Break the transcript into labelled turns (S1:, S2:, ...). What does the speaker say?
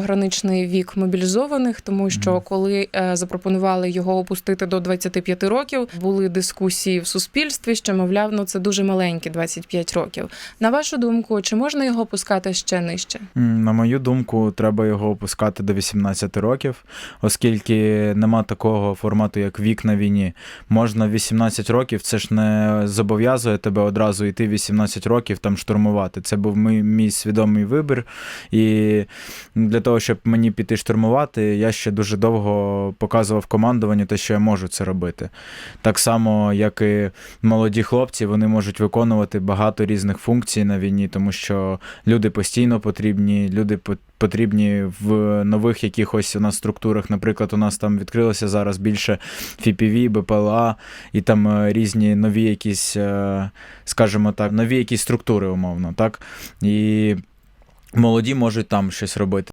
S1: граничний вік мобілізованих, тому що коли е, запропонували його опустити до 25 років, були дискусії в суспільстві, що мовляв, ну це дуже маленькі 25 років. На вашу думку, чи можна його опускати ще нижче?
S2: На мою думку, треба його опускати до 18 років, оскільки нема такого формату, як вік на війні. Можна 18 років, це ж не зобов'язує тебе одразу йти 18 років там штурмувати. Це був мій, мій свідомий вибір. І для того, щоб мені піти штурмувати, я ще дуже довго показував командуванню те, що я можу це робити. Так само, як і молоді хлопці, вони можуть виконувати багато різних функцій на війні, тому що люди постійно потрібні, люди потрібні в нових якихось у нас структурах. Наприклад, у нас там відкрилося зараз більше FPV, БПЛА і там е, різні нові якісь, е, скажімо так, нові якісь структури, умовно, так? І молоді можуть там щось робити.